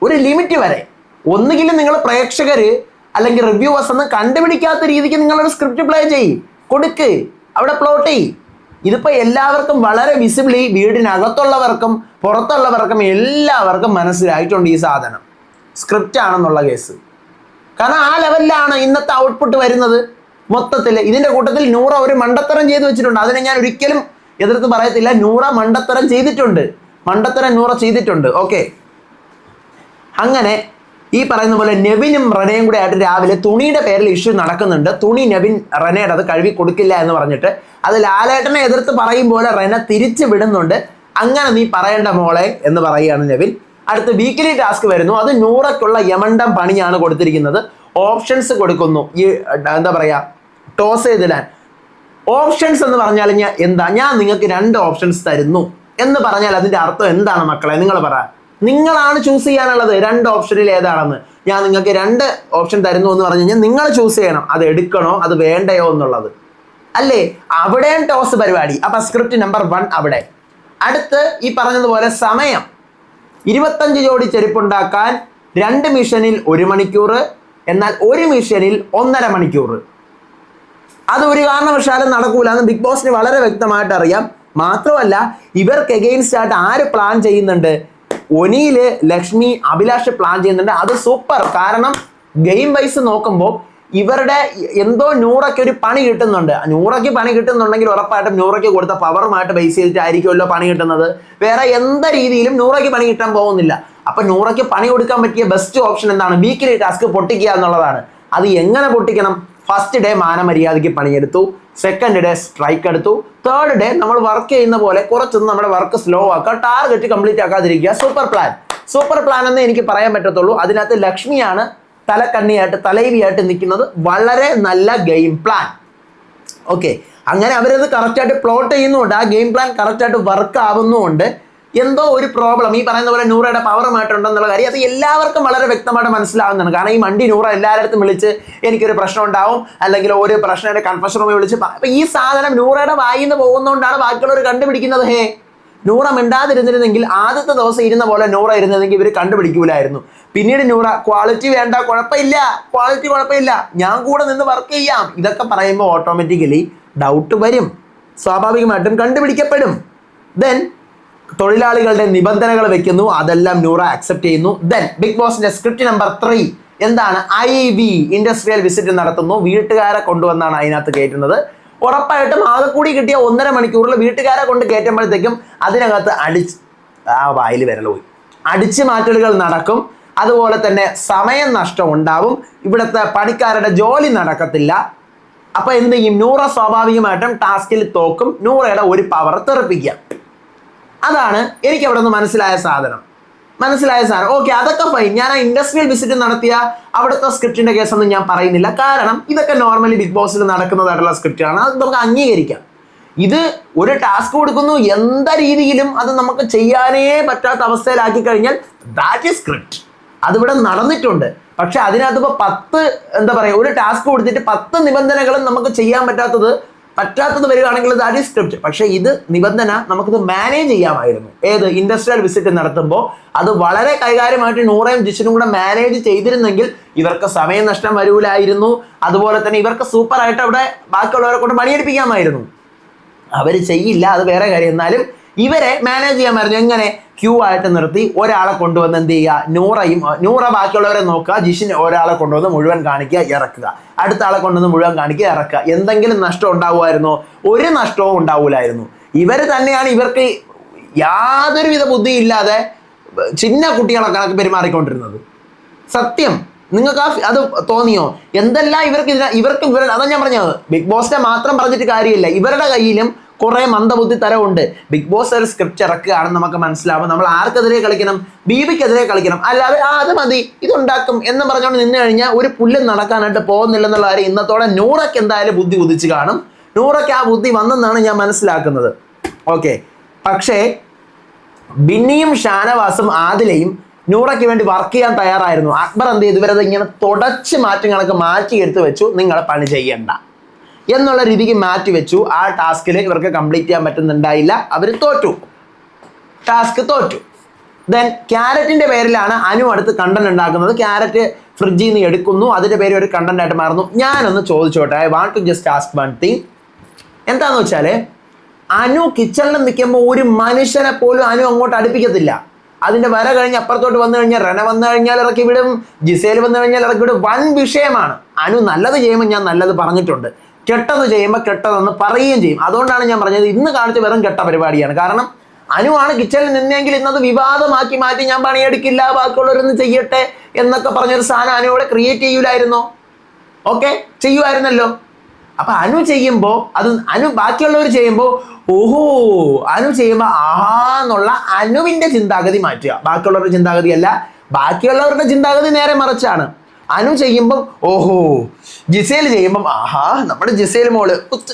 ഒരു ലിമിറ്റ് വരെ. ഒന്നുകിലും നിങ്ങൾ പ്രേക്ഷകര് അല്ലെങ്കിൽ റിവ്യൂവേഴ്സ് എന്ന് കണ്ടുപിടിക്കാത്ത രീതിക്ക് നിങ്ങളൊരു സ്ക്രിപ്റ്റ് പ്ലേ ചെയ്യ്. കൊടുക്ക്. അവിടെ പ്ലോട്ട് ചെയ്യ്. ഇതിപ്പോൾ എല്ലാവർക്കും വളരെ വിസിബിളി വീടിനകത്തുള്ളവർക്കും പുറത്തുള്ളവർക്കും എല്ലാവർക്കും മനസ്സിലായിട്ടുണ്ട് ഈ സാധനം. സ്ക്രിപ്റ്റ് ആണെന്നുള്ള കേസ് കാരണം ആ ലെവലിലാണ് ഇന്നത്തെ ഔട്ട്പുട്ട് വരുന്നത്. മൊത്തത്തിൽ ഇതിന്റെ കൂട്ടത്തിൽ നൂറ ഒരു മണ്ടത്തരം ചെയ്തു വെച്ചിട്ടുണ്ട്. അതിനെ ഞാൻ ഒരിക്കലും എതിർത്ത് പറയത്തില്ല. നൂറ മണ്ടത്തരം ചെയ്തിട്ടുണ്ട്. മണ്ടത്തരം നൂറ ചെയ്തിട്ടുണ്ട്. ഓക്കെ അങ്ങനെ ഈ പറയുന്ന പോലെ നെവിനും റനയും കൂടെ ആയിട്ട് രാവിലെ തുണിയുടെ പേരിൽ ഇഷ്യൂ നടക്കുന്നുണ്ട്. തുണി നെവിൻ റനയുടെ അത് കഴുകി കൊടുക്കില്ല എന്ന് പറഞ്ഞിട്ട്. അത് ലാലേട്ടനെ എതിർത്ത് പറയും പോലെ റന തിരിച്ചു വിടുന്നുണ്ട്. അങ്ങനെ നീ പറയേണ്ട മോളെ എന്ന് പറയുകയാണ് നെവിൻ. അടുത്ത് വീക്കിലി ടാസ്ക് വരുന്നു. അത് നൂറക്കുള്ള യമണ്ടം പണിയാണ് കൊടുത്തിരിക്കുന്നത്. ഓപ്ഷൻസ് കൊടുക്കുന്നു. ഈ എന്താ പറയാ ടോസ് ചെയ്തിടാൻ. ഓപ്ഷൻസ് എന്ന് പറഞ്ഞാൽ ഞാൻ എന്താ? ഞാൻ നിങ്ങൾക്ക് രണ്ട് ഓപ്ഷൻസ് തരുന്നു എന്ന് പറഞ്ഞാൽ അതിന്റെ അർത്ഥം എന്താണ് മക്കളെ? നിങ്ങൾ പറ. നിങ്ങളാണ് ചൂസ് ചെയ്യാനുള്ളത്. രണ്ട് ഓപ്ഷനിൽ ഏതാണെന്ന്. ഞാൻ നിങ്ങൾക്ക് രണ്ട് ഓപ്ഷൻ തരുന്നു എന്ന് പറഞ്ഞു കഴിഞ്ഞാൽ നിങ്ങൾ ചൂസ് ചെയ്യണം. അത് എടുക്കണോ അത് വേണ്ടയോ എന്നുള്ളത്. അല്ലേ? അവിടെയും ടോസ് പരിപാടി. അപ്പൊ സ്ക്രിപ്റ്റ് നമ്പർ വൺ അവിടെ. അടുത്ത് ഈ പറഞ്ഞതുപോലെ സമയം. ഇരുപത്തഞ്ച് ജോഡി ചെരുപ്പുണ്ടാക്കാൻ രണ്ട് മിഷനിൽ ഒരു മണിക്കൂർ എന്നാൽ ഒരു മിഷനിൽ ഒന്നര മണിക്കൂർ. അത് ഒരു കാരണവശാലും നടക്കൂല എന്ന് ബിഗ് ബോസിന് വളരെ വ്യക്തമായിട്ട് അറിയാം. മാത്രമല്ല ഇവർക്ക് എഗെയിൻസ്റ്റ് ആയിട്ട് ആര് പ്ലാൻ ചെയ്യുന്നുണ്ട്? ഒനിയിൽ ലക്ഷ്മി അഭിലാഷ് പ്ലാൻ ചെയ്യുന്നുണ്ട്. അത് സൂപ്പർ കാരണം ഗെയിം വൈസ് നോക്കുമ്പോൾ ഇവരുടെ എന്തോ നൂറയ്ക്ക് ഒരു പണി കിട്ടുന്നുണ്ട്. നൂറയ്ക്ക് പണി കിട്ടുന്നുണ്ടെങ്കിൽ ഉറപ്പായിട്ടും നൂറയ്ക്ക് കൊടുത്ത പവറുമായിട്ട് ബേസ് ചെയ്തിട്ടായിരിക്കുമല്ലോ പണി കിട്ടുന്നത്. വേറെ എന്ത രീതിയിലും നൂറയ്ക്ക് പണി കിട്ടാൻ പോകുന്നില്ല. അപ്പൊ നൂറയ്ക്ക് പണി കൊടുക്കാൻ പറ്റിയ ബെസ്റ്റ് ഓപ്ഷൻ എന്താണ്? വീക്കിലി ടാസ്ക് പൊട്ടിക്കുക എന്നുള്ളതാണ്. അത് എങ്ങനെ പൊട്ടിക്കണം? ഫസ്റ്റ് ഡേ മാനമര്യാദയ്ക്ക് പണിയെടുത്തു. സെക്കൻഡ് ഡേ സ്ട്രൈക്ക് എടുത്തു. തേർഡ് ഡേ നമ്മൾ വർക്ക് ചെയ്യുന്ന പോലെ കുറച്ചൊന്ന് നമ്മുടെ വർക്ക് സ്ലോ ആക്കുക. ടാർഗറ്റ് കംപ്ലീറ്റ് ആക്കാതിരിക്കുക. സൂപ്പർ പ്ലാൻ സൂപ്പർ പ്ലാൻ എന്ന് എനിക്ക് പറയാൻ പറ്റത്തുള്ളൂ. അതിനകത്ത് ലക്ഷ്മിയാണ് തലക്കണ്ണിയായിട്ട് തലൈവിയായിട്ട് നിൽക്കുന്നത്. വളരെ നല്ല ഗെയിം പ്ലാൻ ഓക്കെ അങ്ങനെ അവരത് കറക്റ്റായിട്ട് പ്ലോട്ട് ചെയ്യുന്നുണ്ട്. ആ ഗെയിം പ്ലാൻ കറക്റ്റായിട്ട് വർക്ക് ആവുന്നുമുണ്ട് എന്തോ ഒരു പ്രോബ്ലം ഈ പറയുന്ന പോലെ നൂറയുടെ പവറുമായിട്ടുണ്ടെന്നുള്ള കാര്യം അത് എല്ലാവർക്കും വളരെ വ്യക്തമായിട്ട് മനസ്സിലാവുന്നതാണ്. കാരണം ഈ മണ്ടി നൂറ എല്ലായിടത്തും വിളിച്ച് എനിക്കൊരു പ്രശ്നം ഉണ്ടാവും അല്ലെങ്കിൽ ഒരു പ്രശ്നം കൺഫഷൻ റൂമിൽ വിളിച്ച് അപ്പം ഈ സാധനം നൂറയുടെ വായിൽ നിന്ന് പോകുന്നതുകൊണ്ടാണ് ബാക്കിയുള്ളവർ കണ്ടുപിടിക്കുന്നത് ഹേ. നൂറ മിണ്ടാതിരുന്നിരുന്നെങ്കിൽ ആദ്യത്തെ ദിവസം ഇരുന്ന പോലെ നൂറ ഇരുന്നതെങ്കിൽ ഇവർ കണ്ടുപിടിക്കൂലായിരുന്നു. പിന്നീട് നൂറ ക്വാളിറ്റി വേണ്ട കുഴപ്പമില്ല ക്വാളിറ്റി കുഴപ്പമില്ല ഞാൻ കൂടെ നിന്ന് വർക്ക് ചെയ്യാം. ഇതൊക്കെ പറയുമ്പോൾ ഓട്ടോമാറ്റിക്കലി ഡൗട്ട് വരും. സ്വാഭാവികമായിട്ടും കണ്ടുപിടിക്കപ്പെടും. ദെൻ തൊഴിലാളികളുടെ നിബന്ധനകൾ വെക്കുന്നു. അതെല്ലാം നൂറ അക്സെപ്റ്റ് ചെയ്യുന്നു. ദെൻ ബിഗ് ബോസിന്റെ സ്ക്രിപ്റ്റ് നമ്പർ ത്രീ എന്താണ്? ഐ വി ഇൻഡസ്ട്രിയൽ വിസിറ്റ് നടത്തുന്നു. വീട്ടുകാരെ കൊണ്ടുവന്നാണ് അതിനകത്ത് കയറ്റുന്നത്. ഉറപ്പായിട്ടും ആകെ കൂടി കിട്ടിയ ഒന്നര മണിക്കൂറിൽ വീട്ടുകാരെ കൊണ്ട് കയറ്റുമ്പോഴത്തേക്കും അതിനകത്ത് അടിച്ച് ആ വായിൽ വിരൽ പോയി. അടിച്ചു മാറ്റലുകൾ നടക്കും. അതുപോലെ തന്നെ സമയം നഷ്ടം ഉണ്ടാവും. ഇവിടുത്തെ പണിക്കാരുടെ ജോലി നടക്കത്തില്ല. അപ്പൊ എന്ത് ചെയ്യും? നൂറ സ്വാഭാവികമായിട്ടും ടാസ്കിൽ തോക്കും. നൂറയുടെ ഒരു പവർ തെറിപ്പിക്കാം അതാണ് എനിക്ക് അവിടെ നിന്ന് മനസ്സിലായ സാധനം. മനസ്സിലായ സാധനം. ഓക്കെ അതൊക്കെ ഫൈൻ ഞാൻ ആ ഇൻഡസ്ട്രിയൽ വിസിറ്റ് നടത്തിയ അവിടുത്തെ സ്ക്രിപ്റ്റിന്റെ കേസൊന്നും ഞാൻ പറയുന്നില്ല. കാരണം ഇതൊക്കെ നോർമലി ബിഗ് ബോസിൽ നടക്കുന്നതായിട്ടുള്ള സ്ക്രിപ്റ്റാണ് അത് നമുക്ക് അംഗീകരിക്കാം. ഇത് ഒരു ടാസ്ക് കൊടുക്കുന്നു. എന്താ രീതിയിലും അത് നമുക്ക് ചെയ്യാനേ പറ്റാത്ത അവസ്ഥയിലാക്കി കഴിഞ്ഞാൽ ദാറ്റ് ഈസ് സ്ക്രിപ്റ്റ് അതിവിടെ നടന്നിട്ടുണ്ട്. പക്ഷെ അതിനകത്ത് ഇപ്പൊ പത്ത് എന്താ പറയുക ഒരു ടാസ്ക് കൊടുത്തിട്ട് പത്ത് നിബന്ധനകളും നമുക്ക് ചെയ്യാൻ പറ്റാത്തത് പറ്റാത്തത് വരികയാണെങ്കിൽ ദാറ്റ് ഈസ് പക്ഷെ ഇത് നിബന്ധന നമുക്കിത് മാനേജ് ചെയ്യാമായിരുന്നു. ഏത്? ഇൻഡസ്ട്രിയൽ വിസിറ്റ് നടത്തുമ്പോൾ അത് വളരെ കൈകാര്യമായിട്ട് നൂറേം ജിഷനും കൂടെ മാനേജ് ചെയ്തിരുന്നെങ്കിൽ ഇവർക്ക് സമയം നഷ്ടം വരൂലായിരുന്നു. അതുപോലെ തന്നെ ഇവർക്ക് സൂപ്പറായിട്ട് അവിടെ ബാക്കിയുള്ളവരെ കൊണ്ട് പണിയെടുപ്പിക്കാമായിരുന്നു അവർ ചെയ്യില്ല അത് വേറെ കാര്യം. എന്നാലും ഇവരെ മാനേജ് ചെയ്യാൻ പറഞ്ഞു. എങ്ങനെ? ക്യൂ ആയിട്ട് നിർത്തി. ഒരാളെ കൊണ്ടുവന്ന് എന്ത് ചെയ്യുക? നൂറയും നൂറ ബാക്കിയുള്ളവരെ നോക്കുക. ജിഷിൻ ഒരാളെ കൊണ്ടുവന്ന് മുഴുവൻ കാണിക്കുക ഇറക്കുക. അടുത്ത ആളെ കൊണ്ടുവന്ന് മുഴുവൻ കാണിക്കുക ഇറക്കുക. എന്തെങ്കിലും നഷ്ടം ഉണ്ടാവുമായിരുന്നോ? ഒരു നഷ്ടവും ഉണ്ടാവൂലായിരുന്നു. ഇവർ തന്നെയാണ് ഇവർക്ക് യാതൊരുവിധ ബുദ്ധിയില്ലാതെ ചിന്ന കുട്ടികളെ കണക്ക് പെരുമാറിക്കൊണ്ടിരുന്നത്. സത്യം. നിങ്ങൾക്ക് ആ അത് തോന്നിയോ? എന്തെല്ലാം ഇവർക്ക് ഇതിന ഇവർക്ക് ഇവർ അതാ ഞാൻ പറഞ്ഞത്. ബിഗ് ബോസിനെ മാത്രം പറഞ്ഞിട്ട് കാര്യമില്ല. ഇവരുടെ കയ്യിലും കുറെ മന്ദബുദ്ധി തരമുണ്ട്. ബിഗ് ബോസ് ഒരു സ്ക്രിപ്റ്റ് ഇറക്കുകയാണെന്ന് നമുക്ക് മനസ്സിലാവും. നമ്മൾ ആർക്കെതിരെ കളിക്കണം? ബീബിക്കെതിരെ കളിക്കണം. അല്ലാതെ ആ അത് മതി ഇതുണ്ടാക്കും എന്ന് പറഞ്ഞുകൊണ്ട് നിന്ന് കഴിഞ്ഞാൽ ഒരു പുല്ലും നടക്കാനായിട്ട് പോകുന്നില്ലെന്നുള്ള കാര്യം ഇന്നത്തോടെ നൂറയ്ക്ക് എന്തായാലും ബുദ്ധി ഉദിച്ച് കാണും. നൂറയ്ക്ക് ആ ബുദ്ധി വന്നെന്നാണ് ഞാൻ മനസ്സിലാക്കുന്നത്. ഓക്കെ പക്ഷേ ബിന്നിയും ഷാനവാസും ആദിലയും നൂറയ്ക്ക് വേണ്ടി വർക്ക് ചെയ്യാൻ തയ്യാറായിരുന്നു. അക്ബർ എന്ത് ചെയ്തു? ഇവരത് ഇങ്ങനെ തുടച്ച് മാറ്റങ്ങളൊക്കെ മാറ്റി എടുത്ത് വെച്ചു. നിങ്ങളെ പണി ചെയ്യണ്ട. എന്നുള്ള രീതിക്ക് മാറ്റി വെച്ചു. ആ ടാസ്കിൽ ഇവർക്ക് കംപ്ലീറ്റ് ചെയ്യാൻ പറ്റുന്നുണ്ടായില്ല. അവർ തോറ്റു. ടാസ്ക് തോറ്റു. ദെൻ ക്യാരറ്റിന്റെ പേരിലാണ് അനു അടുത്ത് കണ്ടന്റ് ഉണ്ടാക്കുന്നത്. ക്യാരറ്റ് ഫ്രിഡ്ജിൽ നിന്ന് എടുക്കുന്നു. അതിന്റെ പേര് ഒരു കണ്ടന്റ് ആയിട്ട് മാറുന്നു. ഞാനൊന്ന് ചോദിച്ചോട്ടെ. I want to just ask one thing എന്താന്ന് വെച്ചാൽ അനു കിച്ചണിൽ നിൽക്കുമ്പോൾ ഒരു മനുഷ്യനെ പോലും അനു അങ്ങോട്ട് അടുപ്പിക്കത്തില്ല. അതിന്റെ വര കഴിഞ്ഞ് അപ്പുറത്തോട്ട് വന്നു കഴിഞ്ഞാൽ റെന വന്നു കഴിഞ്ഞാൽ ഇറക്കി വിടും. ജിസേൽ വന്നു കഴിഞ്ഞാൽ ഇറക്കി വിടും. വൻ വിഷയമാണ്. അനു നല്ലത് ചെയ്യുമ്പോൾ ഞാൻ നല്ലത് പറഞ്ഞിട്ടുണ്ട്. കെട്ടത് ചെയ്യുമ്പോൾ കെട്ടതെന്ന് പറയുകയും ചെയ്യും. അതുകൊണ്ടാണ് ഞാൻ പറഞ്ഞത് ഇന്ന് കാണിച്ച വെറും കെട്ട പരിപാടിയാണ്. കാരണം അനുവാണ് കിച്ചണിൽ നിന്നെങ്കിൽ ഇന്നത് വിവാദമാക്കി മാറ്റി ഞാൻ പണിയെടുക്കില്ല ബാക്കിയുള്ളവരൊന്ന് ചെയ്യട്ടെ എന്നൊക്കെ പറഞ്ഞൊരു സാധനം അനുവിടെ ക്രിയേറ്റ് ചെയ്യൂലായിരുന്നോ? ഓക്കെ ചെയ്യുമായിരുന്നല്ലോ അപ്പൊ അനു ചെയ്യുമ്പോൾ അത് അനു ബാക്കിയുള്ളവർ ചെയ്യുമ്പോൾ ഓഹോ അനു ചെയ്യുമ്പോൾ ആഹാ എന്നുള്ള അനുവിന്റെ ചിന്താഗതി മാറ്റുക. ബാക്കിയുള്ളവരുടെ ചിന്താഗതി അല്ല ബാക്കിയുള്ളവരുടെ ചിന്താഗതി നേരെ മറിച്ചാണ്. അനു ചെയ്യുമ്പം ഓഹോ ജിസേൽ ചെയ്യുമ്പം ആഹാ നമ്മുടെ ജിസേൽ മോൾ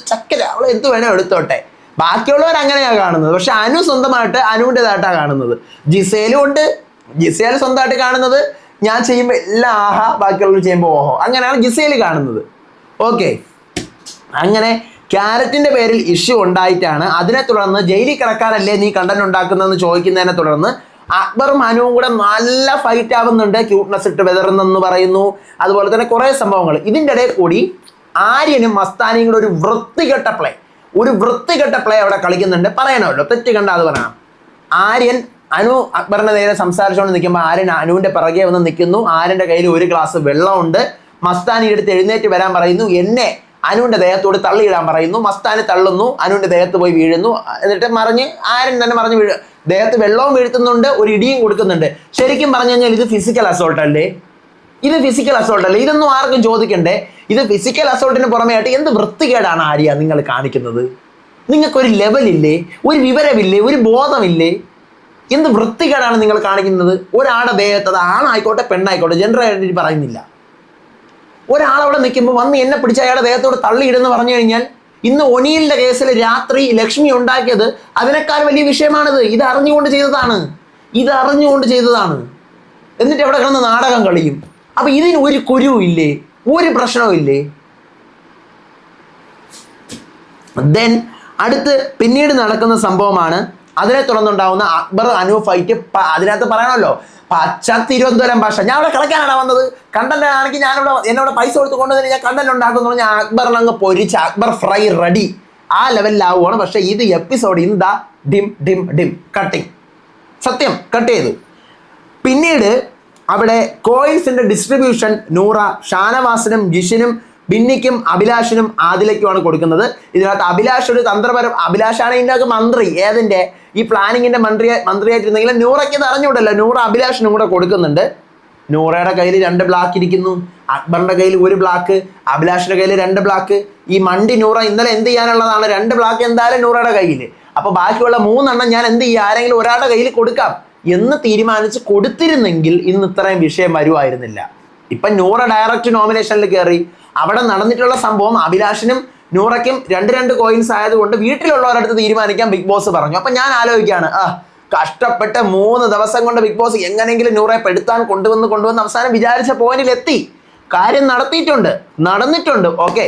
ചക്കര അവൾ എന്ത് വേണോ എടുത്തോട്ടെ. ബാക്കിയുള്ളവർ അങ്ങനെയാണ് കാണുന്നത്. പക്ഷെ അനു സ്വന്തമായിട്ട് അനുവിന്റെതായിട്ടാണ് കാണുന്നത്. ജിസേലും ഉണ്ട്. ജിസേൽ സ്വന്തമായിട്ട് കാണുന്നത്. ഞാൻ ചെയ്യുമ്പോൾ എല്ലാം ആഹാ ബാക്കിയുള്ളവർ ചെയ്യുമ്പോൾ ഓഹോ അങ്ങനെയാണ് ജിസേൽ കാണുന്നത്. ഓക്കെ. അങ്ങനെ ക്യാരറ്റിന്റെ പേരിൽ ഇഷ്യൂ ഉണ്ടായിട്ടാണ് അതിനെ തുടർന്ന് ജയിലിൽ കിടക്കാനല്ലേ നീ കണ്ടന്റ് ഉണ്ടാക്കുന്നതെന്ന് ചോദിക്കുന്നതിനെ തുടർന്ന് അക്ബറും അനുവും കൂടെ നല്ല ഫൈറ്റ് ആവുന്നുണ്ട്. ക്യൂട്ട്നെസ് ഇട്ട് വെതറുന്നെന്ന് പറയുന്നു. അതുപോലെ തന്നെ കുറേ സംഭവങ്ങൾ. ഇതിന്റെ ഇടയിൽ കൂടി ആര്യനും മസ്താനിയും കൂടെ ഒരു വൃത്തികെട്ട പ്ലേ ഒരു വൃത്തികെട്ട പ്ലേ അവിടെ കളിക്കുന്നുണ്ട്. പറയണമല്ലോ തെറ്റ് കണ്ട അത് പറയണം ആര്യൻ അനു അക്ബറിന്റെ നേരെ സംസാരിച്ചുകൊണ്ട് നിൽക്കുമ്പോൾ ആര്യൻ അനുവിന്റെ പിറകെ വന്ന് നിൽക്കുന്നു. ആര്യന്റെ കയ്യിൽ ഒരു ഗ്ലാസ് വെള്ളമുണ്ട്. മസ്താനി എടുത്ത് എഴുന്നേറ്റ് വരാൻ പറയുന്നു. എന്നെ അനുവിന്റെ ദേഹത്തോട് തള്ളിയിടാൻ പറയുന്നു. മസ്താന് തള്ളുന്നു. അനുവിന്റെ ദേഹത്ത് പോയി വീഴുന്നു. എന്നിട്ട് മറിഞ്ഞ് ആരൻ തന്നെ മറിഞ്ഞ് വീഴ ദേഹത്ത് വെള്ളവും വീഴ്ത്തുന്നുണ്ട് ഒരു ഇടിയും കൊടുക്കുന്നുണ്ട്. ശരിക്കും പറഞ്ഞു കഴിഞ്ഞാൽ ഇത് ഫിസിക്കൽ അസോൾട്ട് അല്ലേ? ഇത് ഫിസിക്കൽ അസോൾട്ട് അല്ലേ? ഇതൊന്നും ആർക്കും ചോദിക്കണ്ടേ? ഇത് ഫിസിക്കൽ അസോൾട്ടിന് പുറമെയായിട്ട് എന്ത് വൃത്തികേടാണ് ആര്യ നിങ്ങൾ കാണിക്കുന്നത്? നിങ്ങൾക്കൊരു ലെവലില്ലേ ഒരു വിവരമില്ലേ? ഒരു ബോധമില്ലേ? എന്ത് വൃത്തികേടാണ് നിങ്ങൾ കാണിക്കുന്നത്? ഒരാളുടെ ദേഹത്ത് അത് ആണായിക്കോട്ടെ പെണ്ണായിക്കോട്ടെ ജെൻഡർ ഐഡന്റിറ്റി പറയുന്നില്ല. ഒരാളവിടെ നിൽക്കുമ്പോൾ വന്ന് എന്നെ പിടിച്ച് അയാളുടെ ദേഹത്തോട് തള്ളിയിടുന്ന് പറഞ്ഞു കഴിഞ്ഞാൽ ഇന്ന് ഒനിയലിന്റെ കേസിൽ രാത്രി ലക്ഷ്മി ഉണ്ടാക്കിയത് അതിനേക്കാൾ വലിയ വിഷയമാണിത്. ഇത് അറിഞ്ഞുകൊണ്ട് ചെയ്തതാണ്. ഇത് അറിഞ്ഞുകൊണ്ട് ചെയ്തതാണ്. എന്നിട്ട് എവിടെ കിടന്ന് നാടകം കളിയും. അപ്പൊ ഇതിന് ഒരു കുരുവും ഇല്ലേ? ഒരു പ്രശ്നവും ഇല്ലേ? ദെൻ അടുത്ത് പിന്നീട് നടക്കുന്ന സംഭവമാണ് അതിനെ തുടർന്നുണ്ടാവുന്ന അക്ബർ അനു ഫൈറ്റ് അതിനകത്ത് പറയണമല്ലോ. പച്ച തിരുവനന്തപുരം ഭാഷ. ഞാൻ അവിടെ കളിക്കാനാണ് വന്നത്. കണ്ടന്റ് ആണെങ്കിൽ ഞാനിവിടെ എന്നോട് പൈസ കൊടുത്ത് കൊണ്ടുവന്നിട്ട് ഞാൻ കണ്ടന്റ് ഉണ്ടാക്കുന്നു ഞാൻ അക്ബറിനെ അങ്ങ് പൊരിച്ച് അക്ബർ ഫ്രൈ റെഡി ആ ലെവലിലാവുകയാണ് പക്ഷെ ഇത് എപ്പിസോഡ് ദ ഡിം ഡിം ഡിം കട്ടിങ് സത്യം കട്ട് ചെയ്തു. പിന്നീട് അവിടെ കോയിൻസിന്റെ ഡിസ്ട്രിബ്യൂഷൻ നൂറ ഷാനവാസിനും ജിഷിനും ബിന്നിക്കും അഭിലാഷിനും ആദിലയ്ക്കുമാണ് കൊടുക്കുന്നത്. ഇതിനകത്ത് അഭിലാഷ് ഒരു തന്ത്രപരം അഭിലാഷാണ് ഇതിന്റെ മന്ത്രി. ഏതിന്റെ? ഈ പ്ലാനിങ്ങിന്റെ മന്ത്രി മന്ത്രിയായിട്ടിരുന്നെങ്കിലും നൂറയ്ക്ക് ഇത് നൂറ് അഭിലാഷിനും കൂടെ കൊടുക്കുന്നുണ്ട്. നൂറയുടെ കയ്യിൽ രണ്ട് ബ്ലാക്ക് ഇരിക്കുന്നു. അക്ബറിന്റെ കയ്യിൽ ഒരു ബ്ലാക്ക്. അഭിലാഷിന്റെ കയ്യിൽ രണ്ട് ബ്ലാക്ക്. ഈ മണ്ടി നൂറ ഇന്നലെ എന്ത് ചെയ്യാനുള്ളതാണ്? രണ്ട് ബ്ലാക്ക് എന്തായാലും നൂറയുടെ കയ്യിൽ. അപ്പോൾ ബാക്കിയുള്ള മൂന്നെണ്ണം ഞാൻ എന്ത് ചെയ്യും? ആരെങ്കിലും ഒരാളുടെ കയ്യിൽ കൊടുക്കാം. എന്ന് തീരുമാനിച്ച് കൊടുത്തിരുന്നെങ്കിൽ ഇന്ന് ഇത്രയും വിഷയം വരുമായിരുന്നില്ല ഇപ്പൊ നൂറ ഡയറക്റ്റ് നോമിനേഷനിൽ കയറി. അവിടെ നടന്നിട്ടുള്ള സംഭവം അഭിലാഷിനും നൂറയ്ക്കും രണ്ട് രണ്ട് കോയിൻസ് ആയതുകൊണ്ട് വീട്ടിലുള്ളവരടുത്ത് തീരുമാനിക്കാൻ ബിഗ് ബോസ് പറഞ്ഞു. അപ്പൊ ഞാൻ ആലോചിക്കുകയാണ് ആ കഷ്ടപ്പെട്ട് മൂന്ന് ദിവസം കൊണ്ട് ബിഗ് ബോസ് എങ്ങനെയെങ്കിലും നൂറെ പെടുത്താൻ കൊണ്ടുവന്ന് കൊണ്ടുവന്ന് അവസാനം വിചാരിച്ച പോയിന്റിൽ എത്തി കാര്യം നടത്തിയിട്ടുണ്ട് നടന്നിട്ടുണ്ട് ഓക്കെ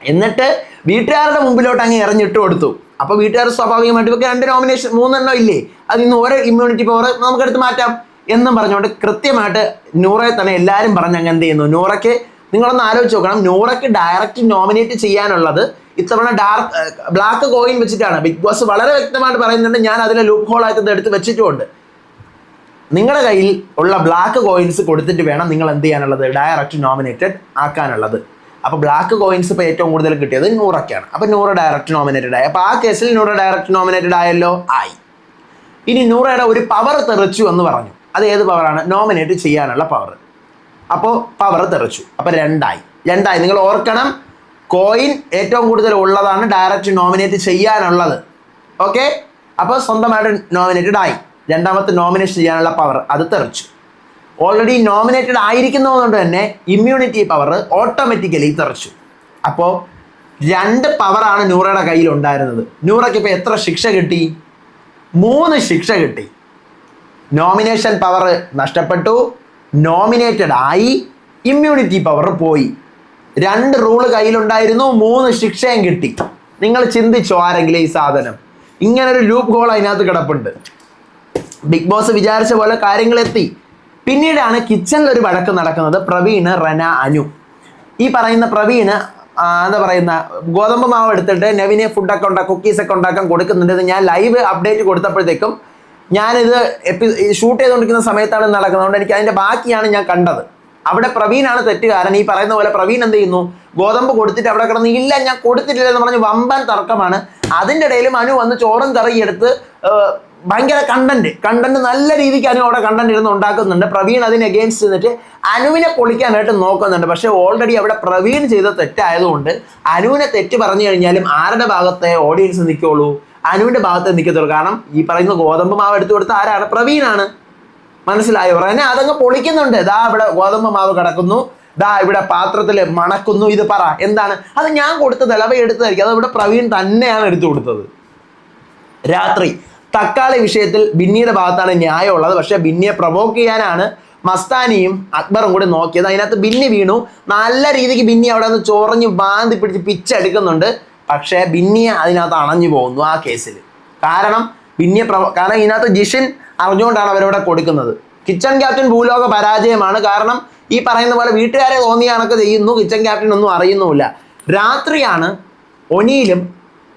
എന്നിട്ട് വീട്ടുകാരുടെ മുമ്പിലോട്ട് അങ്ങ് ഇറഞ്ഞിട്ട് കൊടുത്തു. അപ്പോൾ വീട്ടുകാർ സ്വാഭാവികമായിട്ട് ഇവർക്ക് രണ്ട് നോമിനേഷൻ മൂന്നെണ്ണം ഇല്ലേ? അത് ഇന്ന് ഓരോ ഇമ്മ്യൂണിറ്റി പവർ നമുക്കെടുത്ത് മാറ്റാം എന്നും പറഞ്ഞുകൊണ്ട് കൃത്യമായിട്ട് നൂറെ തന്നെ എല്ലാവരും പറഞ്ഞ് അങ്ങ് എന്ത് ചെയ്യുന്നു? നൂറയ്ക്ക് നിങ്ങളൊന്ന് ആലോചിച്ച് നോക്കണം. നൂറയ്ക്ക് ഡയറക്റ്റ് നോമിനേറ്റ് ചെയ്യാനുള്ളത് ഇത്തവണ ഡാർക്ക് ബ്ലാക്ക് കോയിൻ വെച്ചിട്ടാണ്. ബിഗ് ബോസ് വളരെ വ്യക്തമായിട്ട് പറയുന്നുണ്ട്. ഞാൻ അതിലെ ലൂപ്പ് ഹോൾ ആയിട്ട് എടുത്ത് വെച്ചിട്ടുമുണ്ട്. നിങ്ങളുടെ കയ്യിൽ ഉള്ള ബ്ലാക്ക് കോയിൻസ് കൊടുത്തിട്ട് വേണം നിങ്ങൾ എന്ത് ചെയ്യാനുള്ളത്? ഡയറക്റ്റ് നോമിനേറ്റഡ് ആക്കാനുള്ളത്. അപ്പോൾ ബ്ലാക്ക് കോയിൻസ് ഇപ്പോൾ ഏറ്റവും കൂടുതൽ കിട്ടിയത് നൂറൊക്കെയാണ്. അപ്പോൾ നൂറ് ഡയറക്റ്റ് നോമിനേറ്റഡ് ആയി. അപ്പോൾ ആ കേസിൽ നൂറ് ഡയറക്റ്റ് നോമിനേറ്റഡ് ആയല്ലോ? ആയി. ഇനി നൂറയുടെ ഒരു പവർ തെറിച്ചു എന്ന് പറഞ്ഞു. അത് ഏത് പവറാണ് നോമിനേറ്റ് ചെയ്യാനുള്ള പവർ അപ്പോൾ പവർ തെറിച്ചു. അപ്പോൾ രണ്ടായി. രണ്ടായി. നിങ്ങൾ ഓർക്കണം കോയിൻ ഏറ്റവും കൂടുതൽ ഉള്ളതാണ് ഡയറക്റ്റ് നോമിനേറ്റ് ചെയ്യാനുള്ളത്. ഓക്കെ അപ്പോൾ സ്വന്തമായിട്ട് നോമിനേറ്റഡ് ആയി. രണ്ടാമത്തെ നോമിനേഷൻ ചെയ്യാനുള്ള പവർ അത് തെറിച്ചു. ഓൾറെഡി നോമിനേറ്റഡ് ആയിരിക്കുന്നതുകൊണ്ട് തന്നെ ഇമ്മ്യൂണിറ്റി പവർ ഓട്ടോമാറ്റിക്കലി തെറിച്ചു. അപ്പോൾ രണ്ട് പവറാണ് നൂറയുടെ കയ്യിൽ ഉണ്ടായിരുന്നത്. നൂറയ്ക്ക് ഇപ്പോൾ എത്ര ശിക്ഷ കിട്ടി? മൂന്ന് ശിക്ഷ കിട്ടി. നോമിനേഷൻ പവർ നഷ്ടപ്പെട്ടു. നോമിനേറ്റഡ് ആയി. ഇമ്മ്യൂണിറ്റി പവർ പോയി. രണ്ട് റൂൾ കയ്യിലുണ്ടായിരുന്നു. മൂന്ന് ശിക്ഷയും കിട്ടി. നിങ്ങൾ ചിന്തിച്ചോ ആരെങ്കിലും ഈ സാധനം? ഇങ്ങനൊരു ലൂപ്പ് ഗോൾ അതിനകത്ത് കിടപ്പുണ്ട്. ബിഗ് ബോസ് വിചാരിച്ച പോലെ കാര്യങ്ങൾ എത്തി പിന്നീടാണ് കിച്ചണിൽ ഒരു വഴക്ക് നടക്കുന്നത്. പ്രവീണ് റന അനു. ഈ പറയുന്ന പ്രവീണ് എന്താ പറയുന്ന ഗോതമ്പ് മാവ് എടുത്തിട്ട് നവിനെ ഫുഡൊക്കെ ഉണ്ടാക്കും കുക്കീസൊക്കെ ഉണ്ടാക്കാൻ കൊടുക്കുന്നുണ്ട് ഞാൻ ലൈവ് അപ്ഡേറ്റ് കൊടുത്തപ്പോഴത്തേക്കും ഞാനിത് എപ്പി ഷൂട്ട് ചെയ്തുകൊണ്ടിരിക്കുന്ന സമയത്താണ് നടക്കുന്നത്. അതുകൊണ്ട് എനിക്ക് അതിന്റെ ബാക്കിയാണ് ഞാൻ കണ്ടത്. അവിടെ പ്രവീണാണ് തെറ്റുകാരൻ ഈ പറയുന്ന പോലെ പ്രവീൺ എന്ത് ചെയ്യുന്നു? ഗോതമ്പ് കൊടുത്തിട്ട് അവിടെ കിടന്ന് ഇല്ല ഞാൻ കൊടുത്തിട്ടില്ല എന്ന് പറഞ്ഞ് വമ്പൻ തർക്കമാണ്. അതിന്റെ ഇടയിൽ അനു വന്ന് ചോറും കറി എടുത്ത് ഭയങ്കര കണ്ടന്റ് കണ്ടന്റ് നല്ല രീതിക്ക് അനു അവിടെ കണ്ടന്റ് ഇരുന്ന് ഉണ്ടാക്കുന്നുണ്ട്. പ്രവീൺ അതിന് അഗേൻസ്റ്റ് നിന്നിട്ട് അനുവിനെ പൊളിക്കാനായിട്ട് നോക്കുന്നുണ്ട്. പക്ഷെ ഓൾറെഡി അവിടെ പ്രവീൺ ചെയ്ത തെറ്റായതുകൊണ്ട് അനുവിനെ തെറ്റ് പറഞ്ഞു കഴിഞ്ഞാലും ആരുടെ ഭാഗത്തെ ഓഡിയൻസ് നിൽക്കുള്ളൂ? അനുവിന്റെ ഭാഗത്ത് നിൽക്കത്തുള്ളൂ കാരണം ഈ പറയുന്ന ഗോതമ്പ് മാവ് എടുത്തു കൊടുത്ത ആരാണ്? പ്രവീണാണ്. മനസ്സിലായോ? എന്നെ അതങ്ങ് പൊളിക്കുന്നുണ്ട്. ദാ ഇവിടെ ഗോതമ്പ് മാവ് കിടക്കുന്നു. ദാ ഇവിടെ പാത്രത്തിൽ മണക്കുന്നു. ഇത് പറ. എന്താണ്? അത് ഞാൻ കൊടുത്ത ഇളവ എടുത്തതായിരിക്കും. അത് ഇവിടെ പ്രവീൺ തന്നെയാണ് എടുത്തു കൊടുത്തത്. രാത്രി. തക്കാളി വിഷയത്തിൽ ബിന്നിയുടെ ഭാഗത്താണ് ന്യായമുള്ളത്. പക്ഷേ ബിന്നിയെ പ്രൊവോക്ക് ചെയ്യാനാണ് മസ്താനിയും അക്ബറും കൂടി നോക്കിയത്. അതിനകത്ത് ബിന്നി വീണു. നല്ല രീതിക്ക് ബിന്നി അവിടെ നിന്ന് ചോറഞ്ഞ് ബാന്തി പിടിച്ച് പിച്ചെടുക്കുന്നുണ്ട്. പക്ഷേ ബിന്നിയെ അതിനകത്ത് അണഞ്ഞു പോകുന്നു ആ കേസിൽ കാരണം ബിന്നിയെ പ്രവ കാരണം ഇതിനകത്ത് ജിഷിൻ അറിഞ്ഞുകൊണ്ടാണ് അവരവിടെ കൊടുക്കുന്നത്. കിച്ചൺ ക്യാപ്റ്റൻ ഭൂലോക പരാജയമാണ്. കാരണം ഈ പറയുന്ന പോലെ വീട്ടുകാരെ തോന്നിയ കണക്ക് ചെയ്യുന്നു. കിച്ചൺ ക്യാപ്റ്റൻ ഒന്നും അറിയുന്നുമില്ല. രാത്രിയാണ് ഒനിയിലും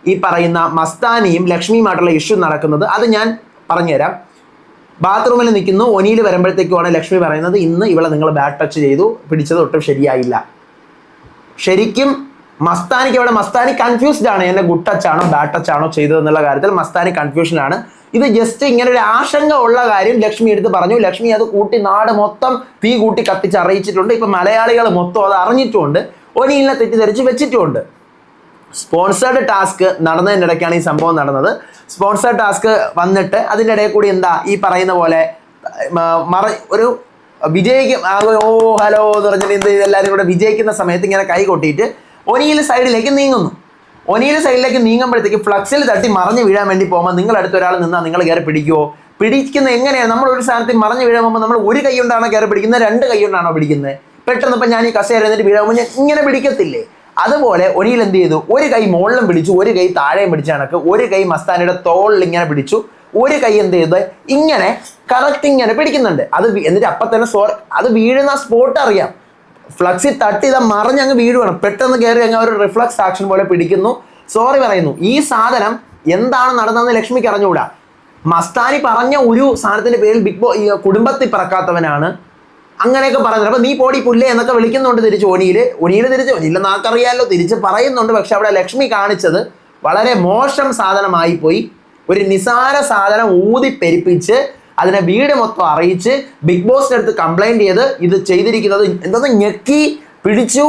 ഈ പറയുന്ന മസ്താനിയും ലക്ഷ്മിയുമായിട്ടുള്ള ഇഷ്യൂ നടക്കുന്നത്. അത് ഞാൻ പറഞ്ഞുതരാം. ബാത്റൂമിൽ നിൽക്കുന്നു. ഒനിയിൽ വരുമ്പോഴത്തേക്കുമാണ് ലക്ഷ്മി പറയുന്നത് ഇന്ന് ഇവളെ നിങ്ങൾ ബാഡ് ടച്ച് ചെയ്തു. പിടിച്ചത് ഒട്ടും ശരിയായില്ല. ശരിക്കും മസ്താനിക്ക് അവിടെ മസ്താനി കൺഫ്യൂസ്ഡ് ആണ്. എന്നെ ഗുഡ് ടച്ച് ആണോ ബാഡ് ടച്ച് ആണോ ചെയ്തത് എന്നുള്ള കാര്യത്തിൽ മസ്താനി കൺഫ്യൂഷനാണ് ഇത് ജസ്റ്റ് ഇങ്ങനെ ഒരു ആശങ്ക ഉള്ള കാര്യം ലക്ഷ്മി എടുത്ത് പറഞ്ഞു. ലക്ഷ്മി അത് കൂട്ടി നാട് മൊത്തം തീ കൂട്ടി കത്തിച്ച് അറിയിച്ചിട്ടുണ്ട്. ഇപ്പൊ മലയാളികൾ മൊത്തം അത് അറിഞ്ഞിട്ടുമുണ്ട്. ഒനിയിലിനെ തെറ്റിദ്ധരിച്ച് വെച്ചിട്ടുണ്ട് സ്പോൺസേർഡ് ടാസ്ക് നടന്നതിനിടയ്ക്കാണ് ഈ സംഭവം നടന്നത്. സ്പോൺസേർഡ് ടാസ്ക് വന്നിട്ട് അതിന്റെ ഇടയിൽ കൂടി എന്താ ഈ പറയുന്ന പോലെ മറ ഒരു വിജയിക്കും ഓ ഹലോ എന്ന് പറഞ്ഞിട്ട് ഇത് എല്ലാവരും കൂടെ വിജയിക്കുന്ന സമയത്ത് ഇങ്ങനെ കൈ കൊട്ടിയിട്ട് ഒനിയിൽ സൈഡിലേക്ക് നീങ്ങുന്നു. ഒനിയിൽ സൈഡിലേക്ക് നീങ്ങുമ്പോഴത്തേക്ക് ഫ്ലക്സിൽ തട്ടി മറിഞ്ഞു വീഴാൻ വേണ്ടി പോകുമ്പോൾ നിങ്ങളടുത്ത ഒരാൾ നിന്നാൽ നിങ്ങൾ കയറി പിടിക്കുമോ പിടിക്കുന്ന എങ്ങനെയാണ് നമ്മൾ ഒരു സ്ഥാനത്ത് മറിഞ്ഞു വീഴാൻ പോകുമ്പോൾ നമ്മൾ ഒരു കൈ കൊണ്ടാണോ കയറി പിടിക്കുന്നത്? രണ്ട് കൈ കൊണ്ടാണോ പിടിക്കുന്നത്? പെട്ടെന്ന് ഇപ്പം ഞാൻ ഈ കസേര എന്നിട്ട് വീഴാകുമ്പോൾ ഞാൻ ഇങ്ങനെ പിടിക്കത്തില്ലേ? അതുപോലെ ഒനിയിൽ എന്ത് ചെയ്തു? ഒരു കൈ മുകളിലും പിടിച്ചു ഒരു കൈ താഴെയും പിടിച്ച കണക്ക് ഒരു കൈ മസ്താനിയുടെ തോളിൽ ഇങ്ങനെ പിടിച്ചു ഒരു കൈ എന്ത് ചെയ്ത്? ഇങ്ങനെ കറക്റ്റ് ഇങ്ങനെ പിടിക്കുന്നുണ്ട്. അത് എന്നിട്ട് അപ്പം തന്നെ സോറി അത് വീഴുന്ന സ്പോട്ട് അറിയാം. ഫ്ലക്സിൽ തട്ടി ഇതാ മറിഞ്ഞ് അങ്ങ് വീഴുവാണ്. പെട്ടെന്ന് കയറി അങ്ങ് ഒരു റിഫ്ലക്സ് ആക്ഷൻ പോലെ പിടിക്കുന്നു. സോറി പറയുന്നു. ഈ സാധനം എന്താണ് നടന്നതെന്ന് ലക്ഷ്മിക്ക് അറിഞ്ഞുകൂടാ. മസ്താനി പറഞ്ഞ ഒരു സാധനത്തിന്റെ പേരിൽ ബിഗ് ബോ കുടുംബത്തിൽ പിറക്കാത്തവനാണ്. അങ്ങനെയൊക്കെ പറയുന്നത് അപ്പൊ നീ പോടി പുല്ലേ എന്നൊക്കെ വിളിക്കുന്നുണ്ട് തിരിച്ച് ഒനിയിൽ ഒനിയിൽ തിരിച്ച് ഒനിയിൽ നാക്കറിയാലോ തിരിച്ച് പറയുന്നുണ്ട്. പക്ഷെ അവിടെ ലക്ഷ്മി കാണിച്ചത് വളരെ മോശം സാധനമായി പോയി ഒരു നിസാര സാധനം ഊതി പെരുപ്പിച്ച് അതിനെ വീട് മൊത്തം അറിയിച്ച് ബിഗ് ബോസിന്റെ അടുത്ത് കംപ്ലൈന്റ് ചെയ്ത് ഇത് ചെയ്തിരിക്കുന്നത് എന്താ ഞെക്കി പിടിച്ചു.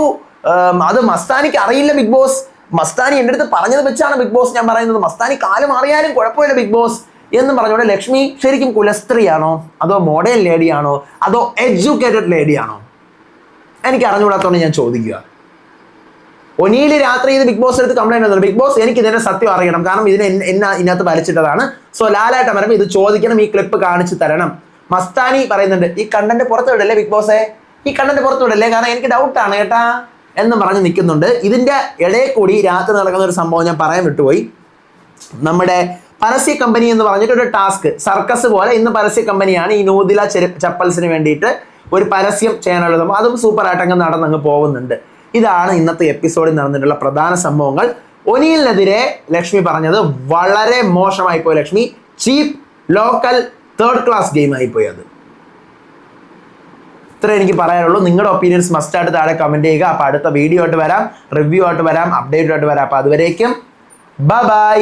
അത് മസ്താനിക്ക് അറിയില്ല ബിഗ് ബോസ് മസ്താനി എന്റെ അടുത്ത് പറഞ്ഞത് വെച്ചാണ് ബിഗ് ബോസ് ഞാൻ പറയുന്നത്. മസ്താനി കാലം അറിയാനും കുഴപ്പമില്ല ബിഗ് ബോസ് എന്ന് പറഞ്ഞുകൊണ്ട് ലക്ഷ്മി ശരിക്കും കുലസ്ത്രീയാണോ? അതോ മോഡേൺ ലേഡിയാണോ അതോ എഡ്യൂക്കേറ്റഡ് ലേഡിയാണോ എനിക്ക് അറിഞ്ഞുകൂടാത്തോണ്ട് ഞാൻ ചോദിക്കുക. ഒനിയിൽ രാത്രി ഇത് ബിഗ് ബോസ് എടുത്ത് കംപ്ലൈന്റ് വന്നു ബിഗ് ബോസ് എനിക്ക് ഇതിന്റെ സത്യം അറിയണം. കാരണം ഇതിനെ എന്നെ ഇതിനകത്ത് വലിച്ചിട്ടതാണ് സോ ലാലായിട്ട് പറയുമ്പോൾ ഇത് ചോദിക്കണം ഈ ക്ലിപ്പ് കാണിച്ചു തരണം. മസ്താനി പറയുന്നുണ്ട് ഈ കണ്ടന്റ് പുറത്തു വിടല്ലേ ബിഗ് ബോസേ ഈ കണ്ടന്റ് പുറത്തു വിടല്ലേ കാരണം എനിക്ക് ഡൗട്ടാണ് കേട്ടാ. എന്ന് പറഞ്ഞ് നിൽക്കുന്നുണ്ട്. ഇതിന്റെ ഇടയിൽ കൂടി രാത്രി നടക്കുന്ന ഒരു സംഭവം ഞാൻ പറയാൻ വിട്ടുപോയി. നമ്മുടെ പരസ്യ കമ്പനി എന്ന് പറഞ്ഞിട്ട് ഒരു ടാസ്ക് സർക്കസ് പോലെ ഇന്ന് പരസ്യ കമ്പനിയാണ് ഈ നൂതില ചെരു ചപ്പൽസിന് വേണ്ടിയിട്ട് ഒരു പരസ്യം ചെയ്യാനുള്ളത്. അതും സൂപ്പറായിട്ട് അങ്ങ് നടന്നങ്ങ് പോകുന്നുണ്ട്. ഇതാണ് ഇന്നത്തെ എപ്പിസോഡിൽ നടന്നിട്ടുള്ള പ്രധാന സംഭവങ്ങൾ. ഒനിയിലിനെതിരെ ലക്ഷ്മി പറഞ്ഞത് വളരെ മോശമായി പോയി Lakshmi. Cheap local third class game ആയിപ്പോയി അത്. ഇത്ര എനിക്ക് പറയാനുള്ളൂ. നിങ്ങളുടെ ഒപ്പീനിയൻസ് മസ്റ്റ് മസ്റ്റായിട്ട് താഴെ കമന്റ് ചെയ്യുക. അപ്പോൾ അടുത്ത വീഡിയോ ആയിട്ട് വരാം. റിവ്യൂ ആയിട്ട് വരാം. അപ്ഡേറ്റ് ആയിട്ട് വരാം. അപ്പോൾ അതുവരേക്കും. ബൈ